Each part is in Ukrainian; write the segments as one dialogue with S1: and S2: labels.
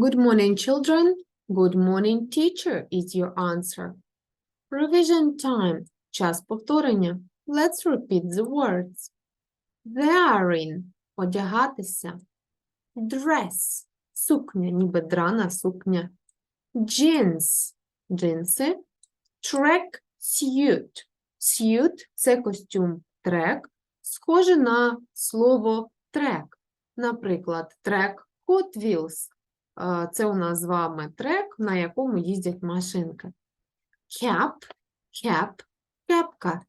S1: Good morning, children. Good morning, teacher is your answer. Revision time. Час повторення. Let's repeat the words. Wearing – одягатися. Dress – сукня, ніби драна сукня. Jeans – джинси. Track suit. Suit – це костюм. Трек схоже на слово трек. Наприклад, трек Hot Wheels. Це у нас з вами трек, на якому їздять машинки. Cap, cap, кепка.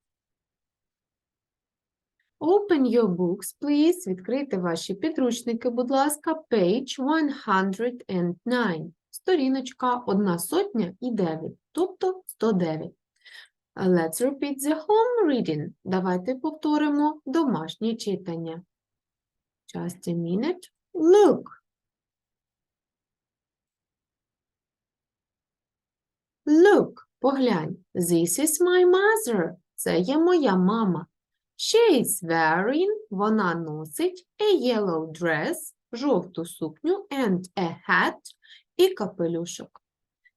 S1: Open your books, please. Відкрийте ваші підручники, будь ласка, page 109. Сторіночка 1 сотня і 9, тобто 109. Let's repeat the home reading. Давайте повторимо домашнє читання. Just a minute. Look. Look, поглянь. This is my mother. Це є моя мама. She is wearing, вона носить a yellow dress, жовту сукню and a hat і капелюшок.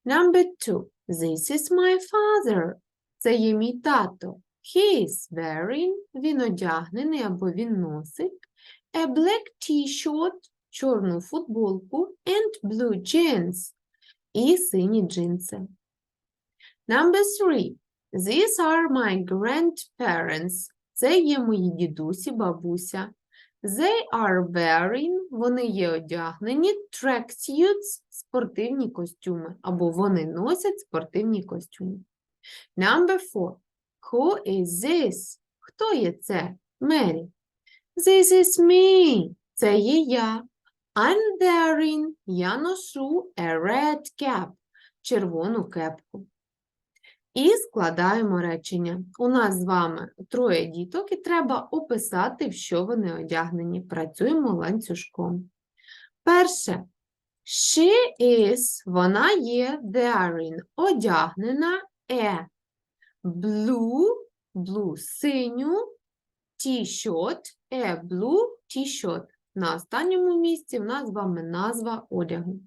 S1: Number two. This is my father. Це є мій тато. He is wearing, він одягнений або він носить a black t-shirt, чорну футболку and blue jeans і сині джинси. Number three. These are my grandparents. Це є мої дідусі, бабуся. They are wearing, вони є одягнені, tracksuits, спортивні костюми, або вони носять спортивні костюми. Number four. Who is this? Хто є це? Мері. This is me. Це є я. I'm wearing, я ношу a red cap, червону кепку. І складаємо речення. У нас з вами троє діток, і треба описати, в що вони одягнені. Працюємо ланцюжком. Перше. She is, вона є wearing, одягнена a blue, blue синю, t-shirt, a blue t-shirt. На останньому місці в нас з вами назва одягу.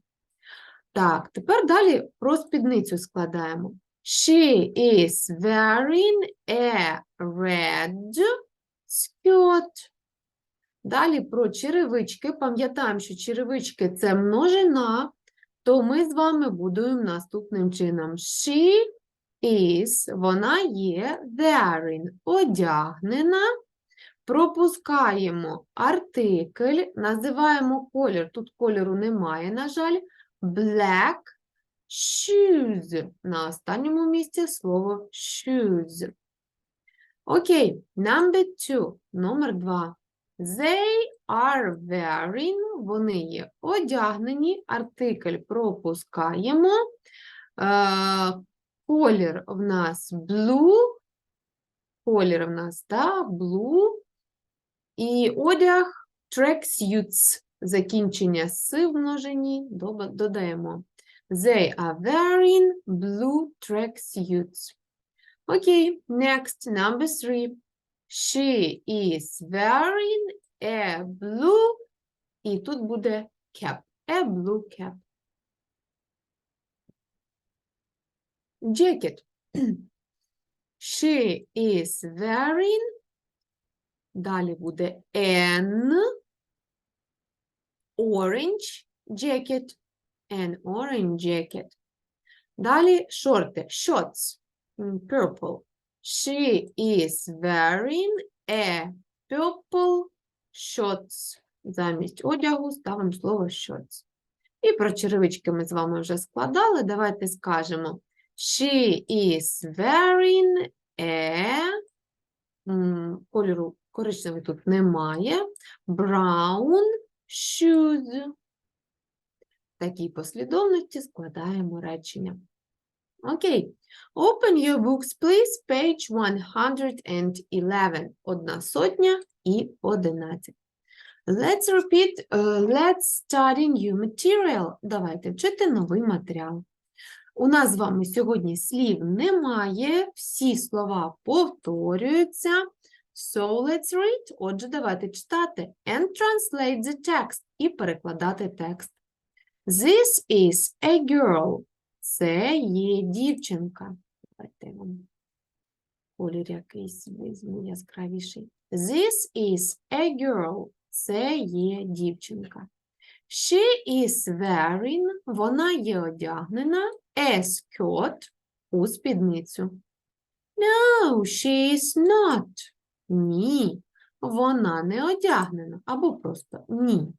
S1: Так, тепер далі про спідницю складаємо. She is wearing a red skirt. Далі про черевички. Пам'ятаємо, що черевички – це множина, то ми з вами будуємо наступним чином. She is, вона є wearing, одягнена. Пропускаємо артикль, називаємо колір. Тут кольору немає, на жаль. Black shoes. На останньому місці слово shoes. Окей, number two. Номер два. They are wearing. Вони є одягнені. Артикль пропускаємо. Е, колір в нас blue. Колір в нас, так, blue. І одяг tracksuits. Закінчення с в множині додаємо. They are wearing blue tracksuits. Okay, next, number three. She is wearing a blue, і тут буде cap, a blue cap. Jacket. She is wearing, далі буде an orange jacket, An orange jacket. Далі шорти, shorts, purple. She is wearing a purple shorts. Замість одягу ставимо слово shorts. І про черевички ми з вами вже складали. Давайте скажемо. She is wearing a кольору коричневий тут немає. Brown shoes. Такій послідовності складаємо речення. Окей. Open your books, please. Page 111. Одна сотня і 11. Let's repeat, uh, let's study new material. Давайте вчити новий матеріал. У нас з вами сьогодні слів немає, всі слова повторюються. So let's read. Отже, давайте читати. And translate the text. І перекладати текст. This is a girl. Це є дівчинка. Давайте вам колір якийсь візьму яскравіший. This is a girl. Це є дівчинка. She is wearing, вона є одягнена, a skirt у спідницю. No, she is not. Ні, вона не одягнена. Або просто ні.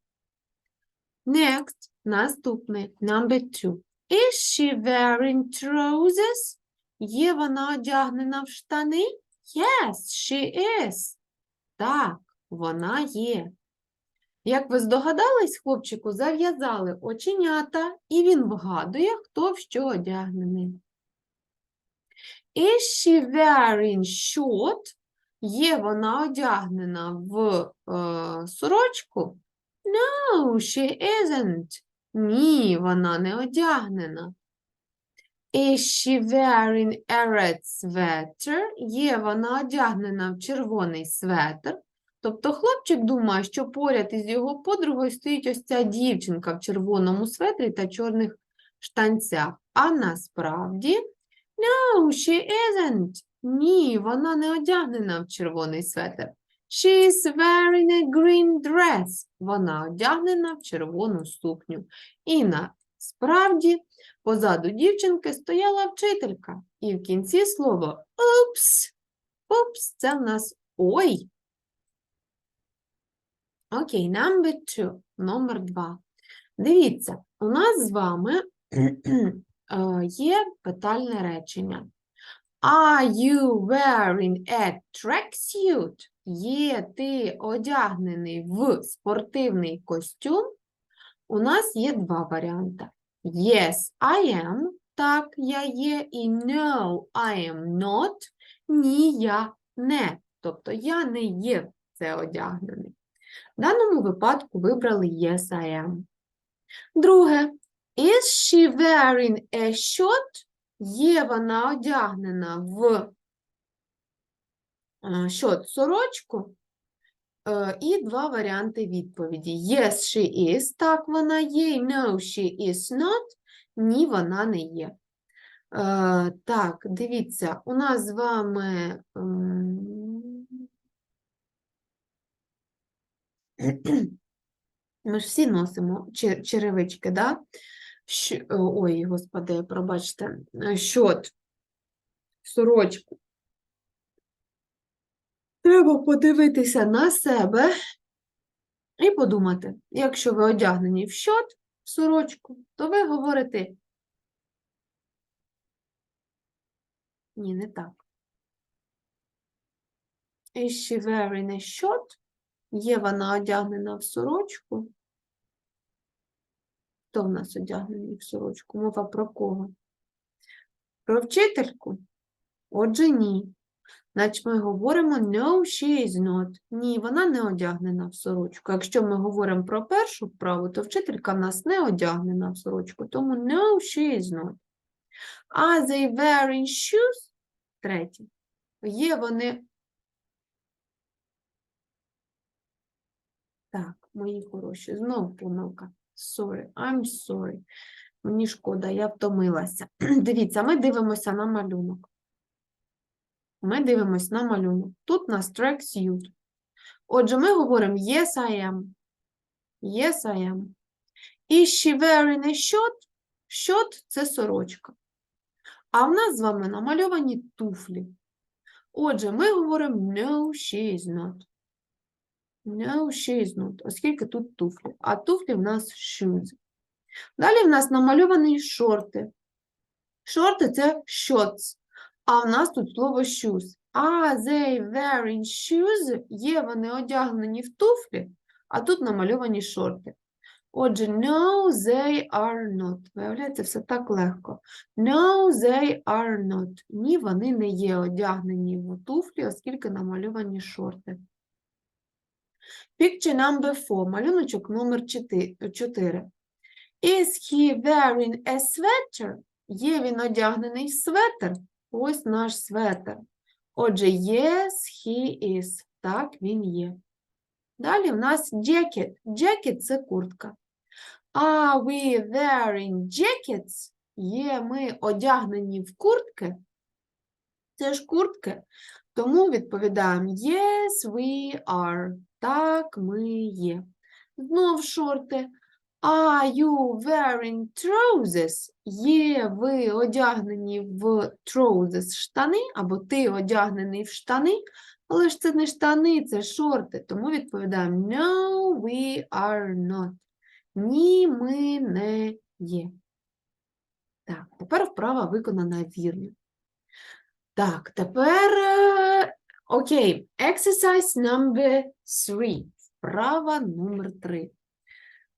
S1: Next, наступний, number two. Is she wearing trousers? Є вона одягнена в штани? Yes, she is. Так, вона є. Як ви здогадались, хлопчику зав'язали оченята, і він вгадує, хто в що одягнений. Is she wearing short? Є вона одягнена в е, сорочку? No, she isn't. Ні, вона не одягнена. Is she wearing a red sweater? Є вона одягнена в червоний светр. Тобто хлопчик думає, що поряд із його подругою стоїть ось ця дівчинка в червоному светрі та чорних штанцях. А насправді, no, she isn't. Ні, вона не одягнена в червоний светр. She is wearing a green dress. Вона одягнена в червону сукню. І насправді позаду дівчинки стояла вчителька. І в кінці слово «упс». «Упс» – це в нас «ой». Окей, number two, номер два. Дивіться, у нас з вами е, є питальне речення. Are you wearing a tracksuit? Є ти одягнений в спортивний костюм? У нас є два варіанти. Yes, I am. Так, я є. І no, I am not. Ні, я не. Тобто я не є в це одягнений. В даному випадку вибрали yes, I am. Друге. Is she wearing a shirt? Є вона одягнена в е, щот сорочку. Е, І два варіанти відповіді. Yes, she is. Так, вона є. No, she is not. Ні, вона не є. Е, Так, дивіться, у нас з вами. Ми ж всі носимо черевички, да? Ой, господи, пробачте, е, щот, сорочку. Треба подивитися на себе і подумати, якщо ви одягнені в щот, в сорочку, то ви говорите ні, не так. Is she wearing a shirt? Є вона одягнена в сорочку. Хто в нас одягнений в сорочку? Мова про кого? Про вчительку? Отже, ні. Значить, ми говоримо no, she is not. Ні, вона не одягнена в сорочку. Якщо ми говоримо про першу вправу, то вчителька в нас не одягнена в сорочку, тому no, she is not. Are they wearing shoes? Третє. Є вони. Так, мої хороші, знову помилка. Sorry, I'm sorry. Мені шкода, я втомилася. Дивіться, ми дивимося на малюнок. Ми дивимося на малюнок. Тут у нас tracksuit. Отже, ми говоримо yes, I am. Yes, I am. Is she wearing a shirt? Shirt – це сорочка. А в нас з вами намальовані туфлі. Отже, ми говоримо no, she is not. No, she is not, оскільки тут туфлі. А туфлі в нас shoes. Далі в нас намальовані шорти. Шорти – це shorts. А в нас тут слово shoes. Are they wearing shoes? Є вони одягнені в туфлі, а тут намальовані шорти. Отже, no, they are not. Виявляється, все так легко. No, they are not. Ні, вони не є одягнені в туфлі, оскільки намальовані шорти. Picture number four. Малюночок номер 4. Is he wearing a sweater? Є він одягнений в светр? Ось наш светр. Отже, yes, he is. Так, він є. Далі в нас jacket. Jacket – це куртка. Are we wearing jackets? Є ми одягнені в куртки? Це ж куртки. Тому відповідаємо Yes, we are. Так, ми є. Знов шорти. Are you wearing trousers? Є ви одягнені в trousers штани, або ти одягнений в штани, але ж це не штани, це шорти. Тому відповідаємо No, we are not. Ні, ми не є. Так, тепер вправа виконана вірно. Так, тепер е, окей. Exercise number three. Вправа номер три.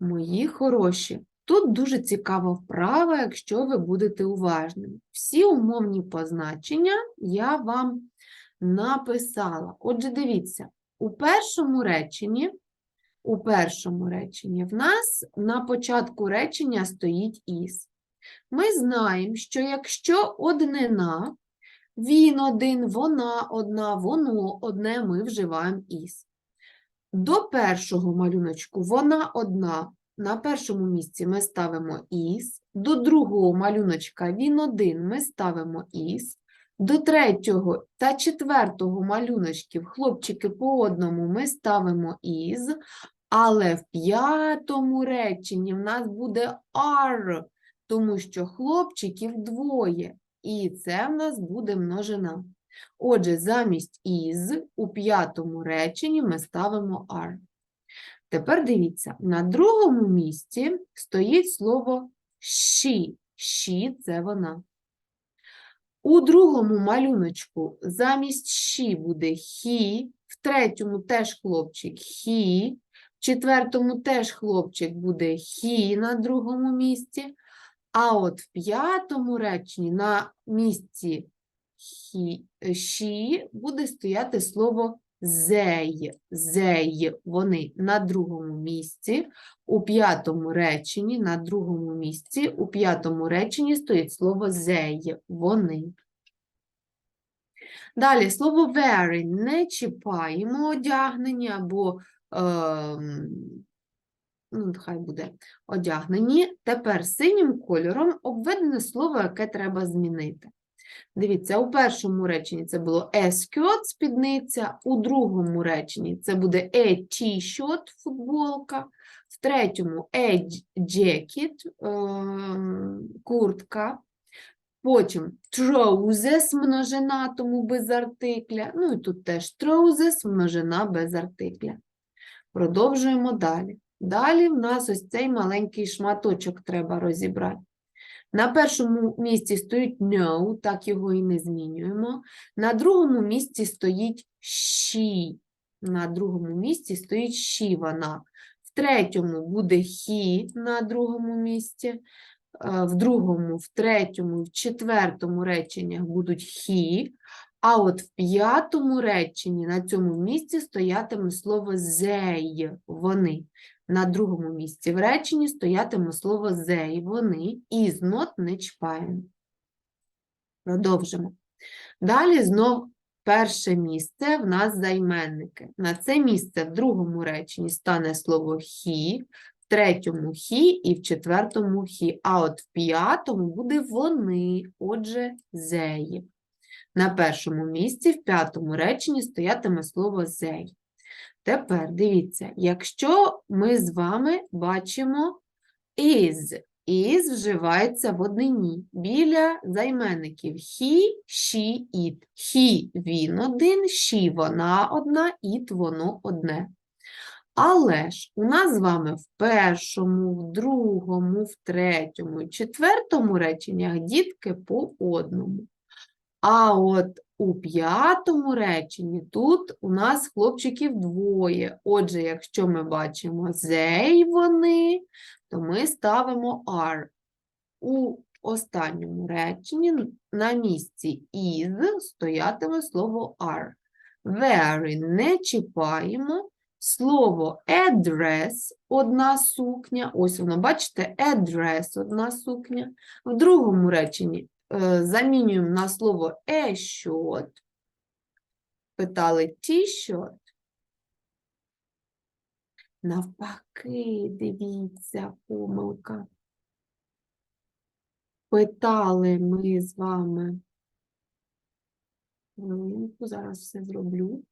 S1: Мої хороші. Тут дуже цікава вправа, якщо ви будете уважними. Всі умовні позначення я вам написала. Отже, дивіться, у першому реченні, у першому реченні в нас на початку речення стоїть із. Ми знаємо, що якщо однина, він один, вона одна, воно одне, ми вживаємо із. До першого малюночку вона одна. На першому місці ми ставимо із. До другого малюночка він один ми ставимо із. До третього та четвертого малюночків хлопчики по одному ми ставимо із. Але в п'ятому реченні в нас буде are, тому що хлопчиків двоє. І це в нас буде множина. Отже, замість із у п'ятому реченні ми ставимо are. Tепер дивіться, на другому місці стоїть слово she. She – це вона. У другому малюночку замість she буде he, в третьому теж хлопчик he, в четвертому теж хлопчик буде he на другому місці, а от в п'ятому реченні на місці he, she буде стояти слово they, they, вони на другому місці, у п'ятому реченні, на другому місці, у п'ятому реченні стоїть слово they, вони. Далі слово wearing не чіпаємо одягнені або ем, ну, хай буде одягнені. Тепер синім кольором обведене слово, яке треба змінити. Дивіться, у першому реченні це було skirt, спідниця, у другому реченні це буде a t-shirt, футболка, в третьому jacket, ем, куртка, потім trousers, множина, тому без артикля, ну і тут теж trousers, множина без артикля. Продовжуємо далі. Далі в нас ось цей маленький шматочок треба розібрати. На першому місці стоїть no, так його і не змінюємо. На другому місці стоїть she. На другому місці стоїть she вона. В третьому буде he на другому місці. е, В другому, в третьому, в четвертому реченнях будуть he. А от в п'ятому реченні на цьому місці стоятиме слово they, вони. На другому місці в реченні стоятиме слово they, вони, is not не чіпаємо. Продовжимо. Далі знов перше місце в нас займенники. На це місце в другому реченні стане слово he, в третьому he і в четвертому he. А от в п'ятому буде вони, отже, they. На першому місці в п'ятому реченні стоятиме слово they. Тепер дивіться, якщо ми з вами бачимо is, is вживається в однині біля займенників he, she, it. He – він один, she – вона одна, it – воно одне. Але ж у нас з вами в першому, в другому, в третьому і четвертому реченнях дітки по одному. А от у п'ятому реченні тут у нас хлопчиків двоє. Отже, якщо ми бачимо they, вони, то ми ставимо are. У останньому реченні на місці is стоятиме слово are. Very не чіпаємо. Слово address – одна сукня. Ось воно, бачите, address – одна сукня. В другому реченні замінюємо на слово shirt. Питали t-shirt. Навпаки, дивіться, помилка. Питали ми з вами. Хвилинку, зараз все зроблю.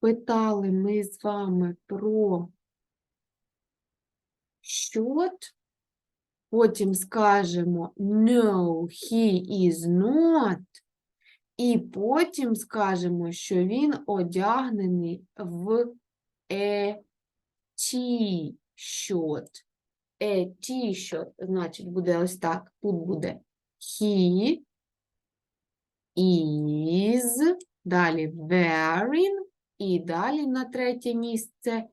S1: Питали ми з вами про щот. Потім скажемо No, he is not. І потім скажемо, що він одягнений в a t-shirt. A t-shirt, значить, буде ось так. Тут буде he is, далі wearing, і далі на третє місце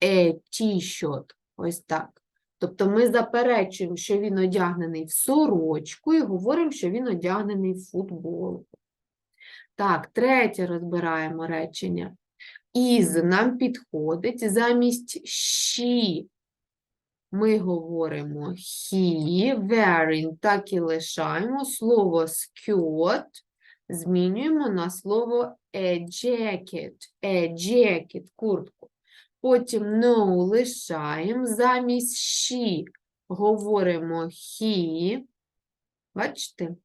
S1: a t-shirt. Ось так. Тобто ми заперечуємо, що він одягнений в сорочку і говоримо, що він одягнений в футболку. Так, третє розбираємо речення. Із нам підходить замість she. Ми говоримо he, wearing, так і лишаємо. Слово skirt змінюємо на слово a jacket, a jacket, куртку. Потім no лишаємо, замість she говоримо he. Бачите?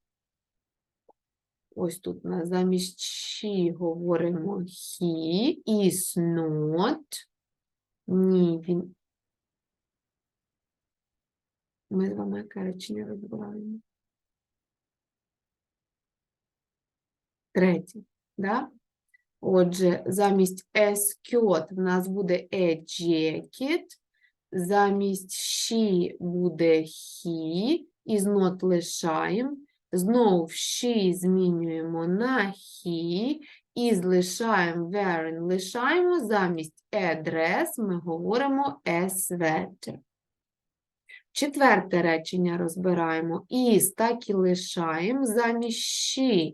S1: Ось тут на замість she говоримо he is not. Ні, він. Ми з вами яке речення розбираємо? Третє, да? Отже, замість a skirt в нас буде a jacket, замість she буде he, is not лишаємо. Знову she змінюємо на he, is лишаємо wearing, лишаємо, замість address ми говоримо a sweater. Четверте речення розбираємо. Is так і лишаємо, замість she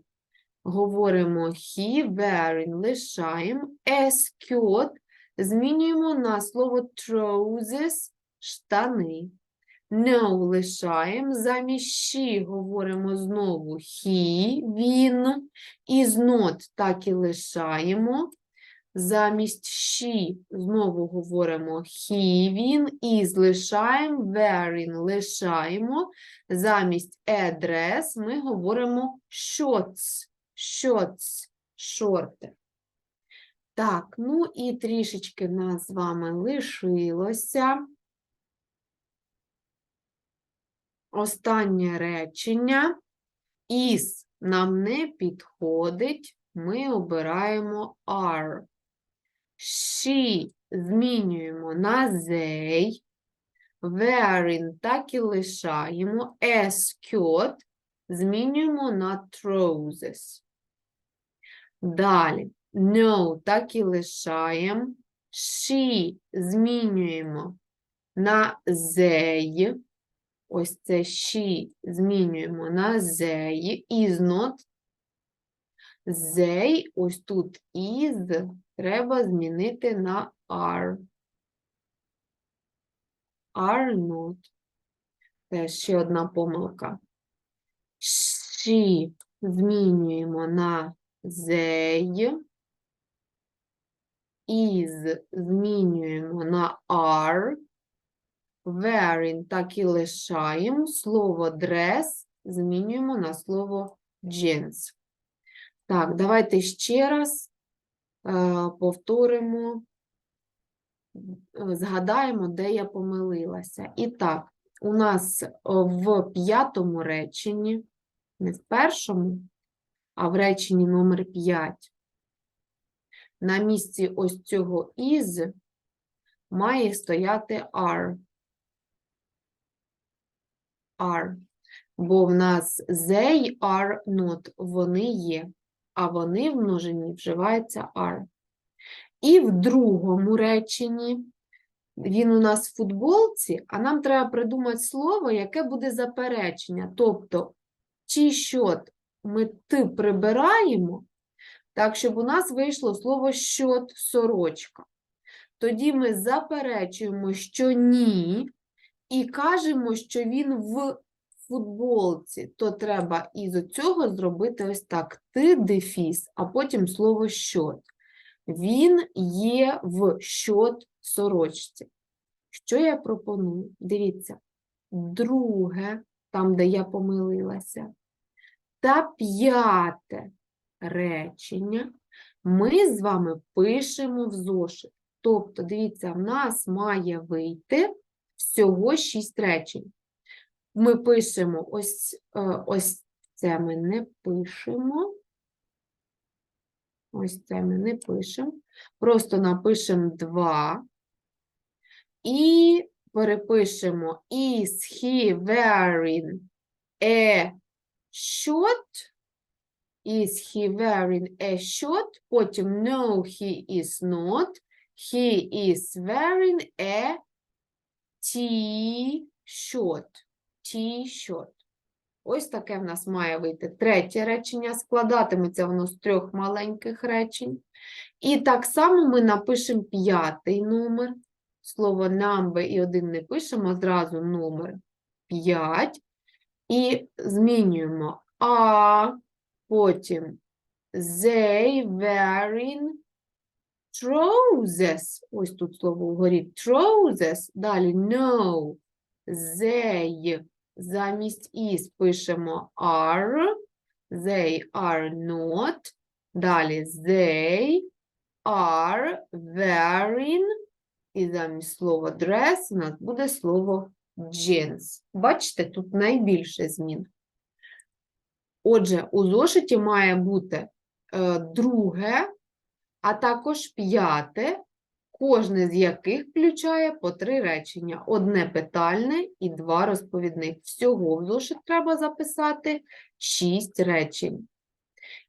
S1: говоримо he, wearing, лишаємо, a skirt змінюємо на слово trousers, штани. No лишаємо, замість she говоримо знову he, він, is not так і лишаємо. Замість she знову говоримо he, він, is лишаємо, wearing лишаємо. Замість address ми говоримо shorts, shorts, шорти. Так, ну і трішечки в нас з вами лишилося. Останнє речення. Is нам не підходить, ми обираємо are. She змінюємо на they. Wearing так і лишаємо. A skirt змінюємо на trousers. Далі. No так і лишаємо. She змінюємо на they. Ось це she змінюємо на they. Is not. They, ось тут is, треба змінити на are. Are not. Це ще одна помилка. She змінюємо на they. Is змінюємо на are. Wearing так і лишаємо. Слово dress змінюємо на слово jeans. Так, давайте ще раз е, повторимо, згадаємо, де я помилилася. І так, у нас в п'ятому реченні, не в першому, а в реченні номер 5, на місці ось цього is має стояти are. Are. Бо в нас they are not, вони є, а вони в множині вживається are. І в другому реченні він у нас в футболці, а нам треба придумати слово, яке буде заперечення. Тобто, чи що ми ти прибираємо, так, щоб у нас вийшло слово щот сорочка. Тоді ми заперечуємо, що ні, і кажемо, що він в футболці, то треба із цього зробити ось так: ти дефіс, а потім слово щот. Він є в щот сорочці. Що я пропоную? Дивіться, друге, там, де я помилилася, та п'яте речення ми з вами пишемо в зошит. Тобто, дивіться, в нас має вийти всього шість речень. Ми пишемо ось, е, ось це ми не пишемо. Ось це ми не пишемо. Просто напишемо 2 і перепишемо is he wearing a shirt? Is he wearing a shirt? Потім no, he is not. He is wearing a t-shirt. T-shirt. Ось таке в нас має вийти третє речення. Складатиметься воно з трьох маленьких речень. І так само ми напишемо п'ятий номер. Слово number і один не пишемо, зразу номер 5. І змінюємо а, потім they wearing trousers. Ось тут слово вгорі trousers. Далі no, they. Замість is пишемо are. They are not. Далі they are wearing. І замість слова dress у нас буде слово jeans. Бачите, тут найбільше змін. Отже, у зошиті має бути е, друге, а також п'яте, кожне з яких включає по три речення: одне питальне і два розповідних. Всього в зошит треба записати шість речень.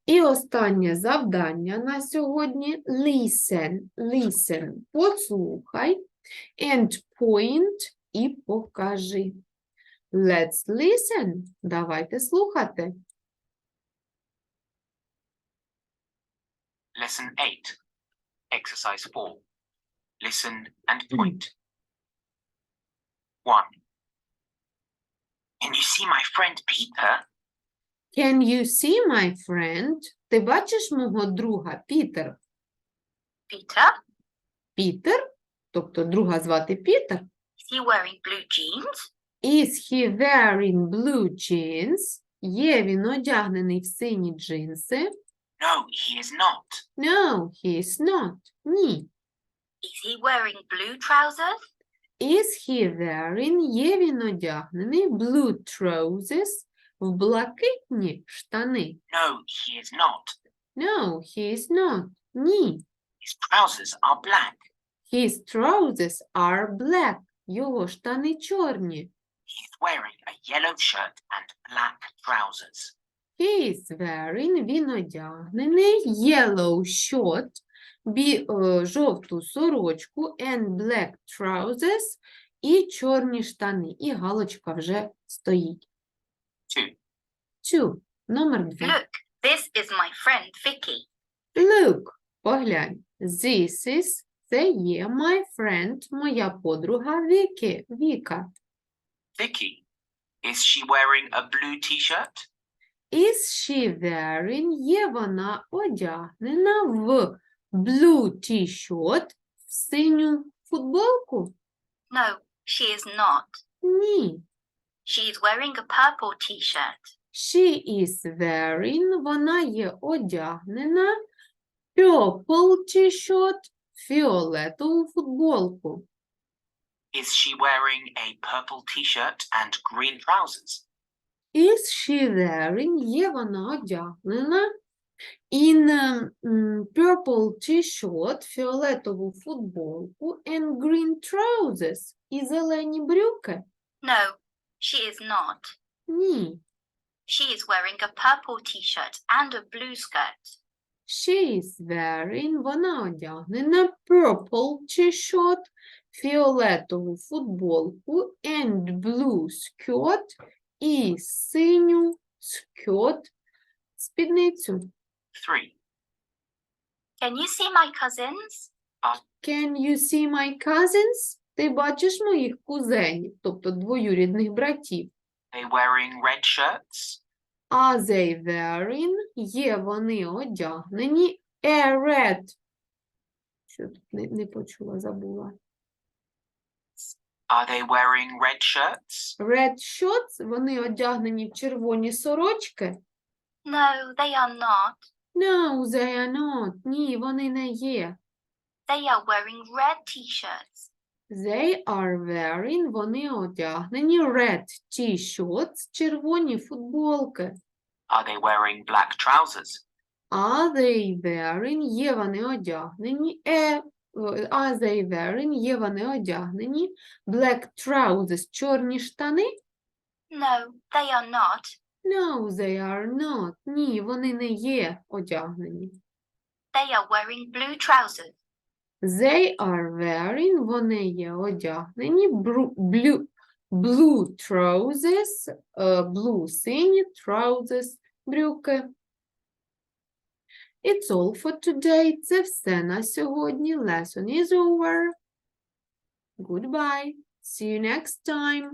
S1: І останнє завдання на сьогодні listen, listen, послухай, and point і покажи. Let's listen. Давайте слухати.
S2: Lesson 8, Exercise 4. Listen and point. 1. Can you see my friend Peter?
S1: Can you see my friend? Ти бачиш мого друга Пітер?
S3: Peter,
S1: Пітер, тобто друга звати Пітер.
S3: is he wearing blue jeans?
S1: Is he wearing blue jeans? Є він одягнений в сині джинси?
S2: No, he is not.
S1: No, he is not. Ні.
S3: Is he wearing blue trousers?
S1: Is he wearing? Є він одягнений blue trousers в блакитні штани?
S2: No, he is not.
S1: No, he is not. Ні.
S2: His trousers are black.
S1: His trousers are black. Його штани чорні.
S2: He is wearing a yellow shirt and black trousers.
S1: He is wearing, він одягнений, yellow shirt, бі, е, жовту сорочку and black trousers і чорні штани. І галочка вже стоїть.
S2: 2.
S1: Two. Номер два.
S3: Look, this is my friend Vicky.
S1: Look, поглянь. This is, це є my friend, моя подруга Вікі, Віка.
S2: Vicky, is she wearing a blue t-shirt?
S1: Is she wearing? Є вона одягнена в blue t-shirt, в синю футболку?
S3: No, she is not.
S1: Ні.
S3: She is wearing a purple t-shirt.
S1: She is wearing, вона є одягнена purple t-shirt, фіолетову футболку.
S2: Is she wearing a purple t-shirt and green trousers?
S1: Is she wearing? Є вона одягнена in м, purple t-shirt, фіолетову футболку and green trousers і зелені брюки?
S3: No, she is not.
S1: Ні.
S3: She is wearing a purple t-shirt and a blue skirt.
S1: She is wearing, вона одягнена purple t-shirt, фіолетову футболку and blue skirt і синю skirt спідницю.
S2: 3.
S3: Can you see my cousins?
S1: Can you see my cousins? Ти бачиш моїх кузенів, тобто двоюрідних братів.
S2: They wearing red shirts?
S1: Are they wearing? Є вони одягнені a red Що тут не, не почула, забула.
S2: Are they wearing red shirts?
S1: Red shirts, вони одягнені в червоні сорочки.
S3: No, they are not.
S1: No, they are not. Ні, вони не є.
S3: They are wearing red t-shirts.
S1: They are wearing, вони одягнені red t-shirts, червоні футболки.
S2: Are they wearing black trousers?
S1: Are they wearing, є вони одягнені. Е, are they wearing, є вони одягнені. Black trousers, чорні штани.
S3: No, they are not.
S1: No, they are not. Ні, вони не є одягнені.
S3: They are wearing blue trousers.
S1: They are wearing, вони є одягнені. Blue, blue, blue trousers, е, blue сині trousers, брюки. It's all for today. Це все на сьогодні. Lesson is over. Goodbye. See you next time.